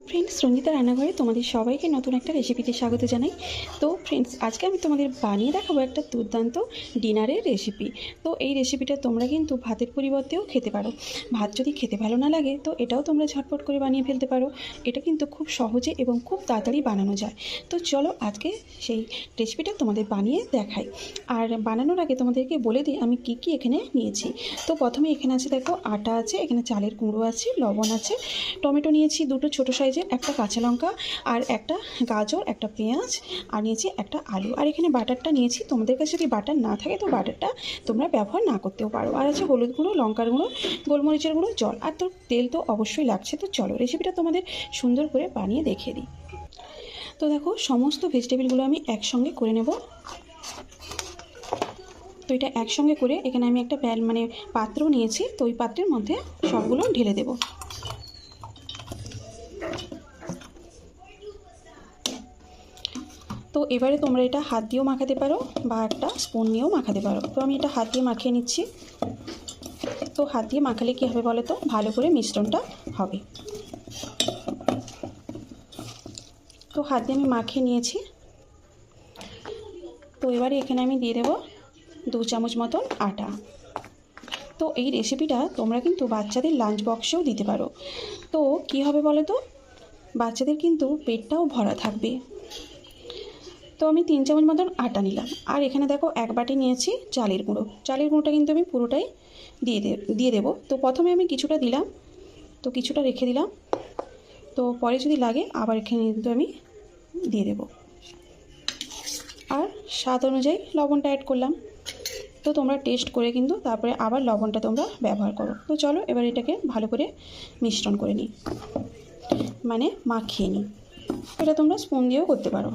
Friends Ranjita রান্নাঘরে তোমাদের সবাইকে নতুন একটা রেসিপিতে স্বাগত জানাই। তো ফ্রেন্ডস আজকে আমি তোমাদের বানিয়ে দেখাবো একটা দুর্দান্ত ডিনারের রেসিপি তো এই রেসিপিটা তোমরা কিন্তু ভাতের পরিবর্তেও খেতে পারো। ভাত যদি খেতে ভালো না লাগে, তো এটাও তোমরা ঝটপট করে বানিয়ে ফেলতে পারো। এটা কিন্তু খুব সহজে এবং খুব তাড়াতাড়ি বানানো যায়। তো চলো আজকে সেই রেসিপিটা তোমাদের বানিয়ে দেখাই। আর বানানোর আগে তোমাদেরকে বলে দিই, আমি কি কি এখানে নিয়েছি। তো প্রথমে এখানে আছে, দেখো, আটা আছে, এখানে চালের কুমড়ো আছে, লবণ আছে, টমেটো নিয়েছি, দুটো ছোটো সাইজের একটা কাঁচা লঙ্কা আর একটা গাজর, একটা পেঁয়াজ আর নিয়েছি একটা আলু। আর এখানে বাটারটা নিয়েছি। তোমাদের কাছে যদি বাটার না থাকে, তো বাটারটা তোমরা ব্যবহার না করতেও পারো। আর আছে হলুদ গুঁড়ো, লঙ্কার গুঁড়ো, গোলমরিচের গুঁড়ো, জল। আর তোর তেল তো অবশ্যই লাগছে। তো চলো রেসিপিটা তোমাদের সুন্দর করে বানিয়ে দেখিয়ে দিই। তো দেখো, সমস্ত ভেজিটেবিলগুলো আমি একসঙ্গে করে নেব। তো এটা একসঙ্গে করে এখানে আমি একটা প্যান মানে পাত্র নিয়েছি। তো ওই পাত্রের মধ্যে সবগুলো ঢেলে দেবো। তো এবারে তোমরা এটা হাত দিয়েও মাখাতে পারো বা একটা স্পুন নিয়েও মাখাতে পারো। তো আমি এটা হাত দিয়ে মাখিয়ে নিচ্ছি। তো হাত দিয়ে মাখালে কী হবে বলো তো? ভালো করে মিশ্রণটা হবে। তো হাত দিয়ে আমি মাখিয়ে নিয়েছি। তো এবারে এখানে আমি দিয়ে দেবো দু চামচ মতন আটা। তো এই রেসিপিটা তোমরা কিন্তু বাচ্চাদের লাঞ্চ বক্সেও দিতে পারো। তো কি হবে বলো তো? বাচ্চাদের কিন্তু পেটটাও ভরা থাকবে। তো আমি তিন চামচ মতন আটা নিলাম। আর এখানে দেখো এক বাটি নিয়েছি চালের গুঁড়ো। চালের গুঁড়োটা কিন্তু আমি পুরোটাই দিয়ে দিয়ে দেবো। তো প্রথমে আমি কিছুটা দিলাম। তো কিছুটা রেখে দিলাম। তো পরে যদি লাগে আবার এখানে কিন্তু আমি দিয়ে দেবো। আর স্বাদ অনুযায়ী লবণটা অ্যাড করলাম। তো তোমরা টেস্ট করে কিন্তু তারপরে আবার লবণটা তোমরা ব্যবহার করো। তো চলো এবার এটাকে ভালো করে মিশ্রণ করে নিই। মানে মাখিয়ে নিই। এটা তোমরা স্পুন দিয়েও করতে পারো।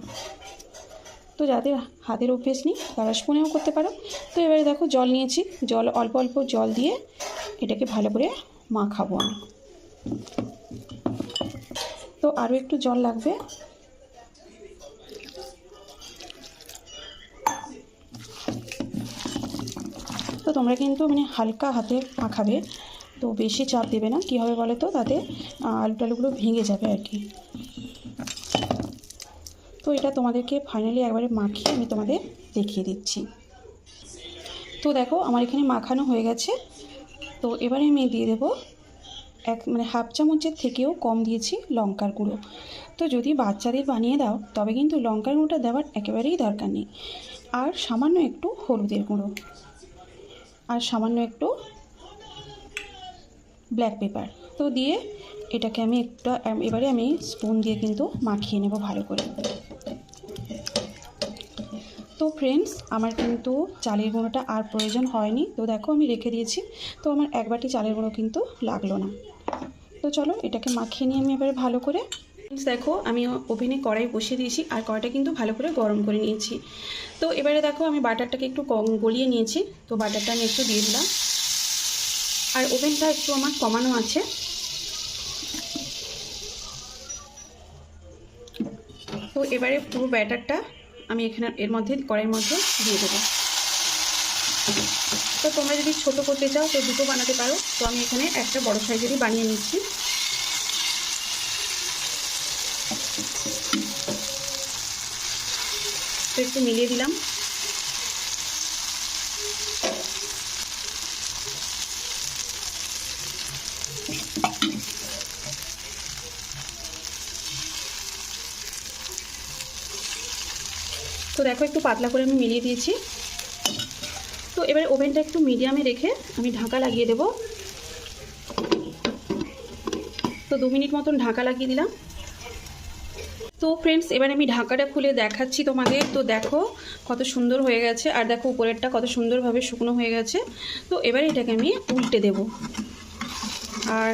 তো যাদের হাতের অভ্যেস নেই তারা স্পুনেও করতে পারো। তো এবারে দেখো জল নিয়েছি। জল, অল্প অল্প জল দিয়ে এটাকে ভালো করে মাখাবো আমি। তো আরও একটু জল লাগবে। তো তোমরা কিন্তু মানে হালকা হাতে মাখাবে, তো বেশি চাপ দেবে না। কী হবে বলো তো? তাতে আলু টালুগুলো ভেঙে যাবে আর কি। তো এটা তোমাদেরকে ফাইনালি একবারে মাখিয়ে আমি তোমাদের দেখিয়ে দিচ্ছি। তো দেখো, আমার এখানে মাখানো হয়ে গেছে। তো এবারে আমি দিয়ে দেবো এক মানে হাফ চামচের থেকেও কম দিয়েছি লঙ্কার গুঁড়ো। তো যদি বাচ্চাদের বানিয়ে দাও, তবে কিন্তু লঙ্কার গুঁড়োটা দেওয়ার একেবারেই দরকার নেই। আর সামান্য একটু হলুদের গুঁড়ো। আর সামান্য একটু ব্ল্যাক পেপার তো দিয়ে এটাকে আমি একটা, এবারে আমি স্পুন দিয়ে কিন্তু মাখিয়ে নেব ভালো করে। তো ফ্রেন্ডস আমার কিন্তু চালের গুঁড়োটা আর প্রয়োজন হয়নি। তো দেখো আমি রেখে দিয়েছি। তো আমার এক বাটি চালের গুঁড়ো কিন্তু লাগল না। তো চলো এটাকে মাখিয়ে নিয়ে আমি এবারে ভালো করে। দেখো আমি ওভেনে কড়াই বসিয়ে দিয়েছি আর কড়াইটা কিন্তু ভালো করে গরম করে নিয়েছি। তো এবারে দেখো আমি বাটারটাকে একটু গলিয়ে নিয়েছি। তো বাটারটা আমি একটু দিয়ে দিলাম। আর ওভেনটা একটু আমার কমানো আছে। তো এবারে পুরো ব্যাটারটা আমি এখানে এর মধ্যে, কড়াইয়ের মধ্যে দিয়ে দেবো। তো তোমরা যদি ছোটো করতে চাও, তো দুটো বানাতে পারো। তো আমি এখানে একটা বড়ো সাইজেরই বানিয়ে নিচ্ছি। তো একটু মিলিয়ে দিলাম। তো দেখো একটু পাতলা করে আমি মিলিয়ে দিয়েছি। তো এবার ওভেনটা একটু মিডিয়ামে রেখে আমি ঢাকা লাগিয়ে দেব। তো দু মিনিট মতন ঢাকা লাগিয়ে দিলাম। তো ফ্রেন্ডস এবার আমি ঢাকাটা খুলে দেখাচ্ছি তোমাদের। তো দেখো কত সুন্দর হয়ে গেছে, আর দেখো উপরেরটা কত সুন্দরভাবে শুকনো হয়ে গেছে। তো এবার এটাকে আমি উল্টে দেব। আর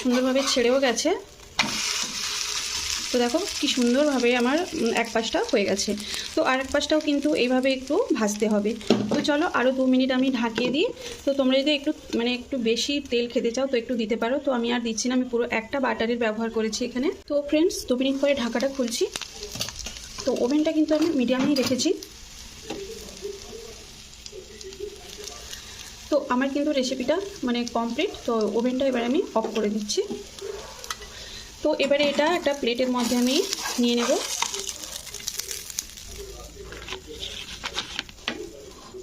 সুন্দরভাবে ছেড়েও গেছে। তো দেখো কি সুন্দরভাবে আমার এক পাশটা হয়ে গেছে। তো আর এক পাশটাও কিন্তু এইভাবে একটু ভাজতে হবে। তো চলো আরও দু মিনিট আমি ঢাকিয়ে দিই। তো তোমরা যদি একটু মানে একটু বেশি তেল খেতে চাও তো একটু দিতে পারো। তো আমি আর দিচ্ছি না, আমি পুরো একটা বাটারের ব্যবহার করেছি এখানে। তো ফ্রেন্ডস দু মিনিট পরে ঢাকাটা খুলছি। তো ওভেনটা কিন্তু আমি মিডিয়ামেই রেখেছি। তো আমার কিন্তু রেসিপিটা মানে কমপ্লিট তো ওভেনটা এবার আমি অফ করে দিচ্ছি। তো এবারে এটা একটা প্লেটের মধ্যে আমি নিয়ে নেব।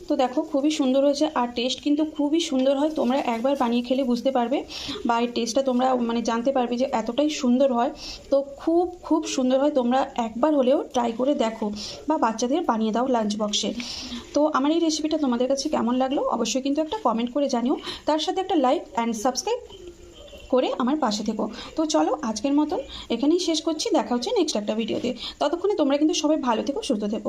তো দেখো খুবই সুন্দর হয়েছে আর টেস্ট কিন্তু খুবই সুন্দর হয়। তোমরা একবার বানিয়ে খেলে বুঝতে পারবে বা এই টেস্টটা তোমরা মানে জানতে পারবে যে এতটাই সুন্দর হয়। তো খুব খুব সুন্দর হয়। তোমরা একবার হলেও ট্রাই করে দেখো বা বাচ্চাদের বানিয়ে দাও লাঞ্চ বক্সে তো আমার এই রেসিপিটা তোমাদের কাছে কেমন লাগল? অবশ্যই কিন্তু একটা কমেন্ট করে জানিও। তার সাথে একটা লাইক অ্যান্ড সাবস্ক্রাইব করে আমার পাশে থেকো। তো চলো আজকের মতন এখানেই শেষ করছি। দেখা হচ্ছে নেক্সট একটা ভিডিওতে ততক্ষণে তোমরা কিন্তু সবাই ভালো থেকো, সুস্থ থেকো।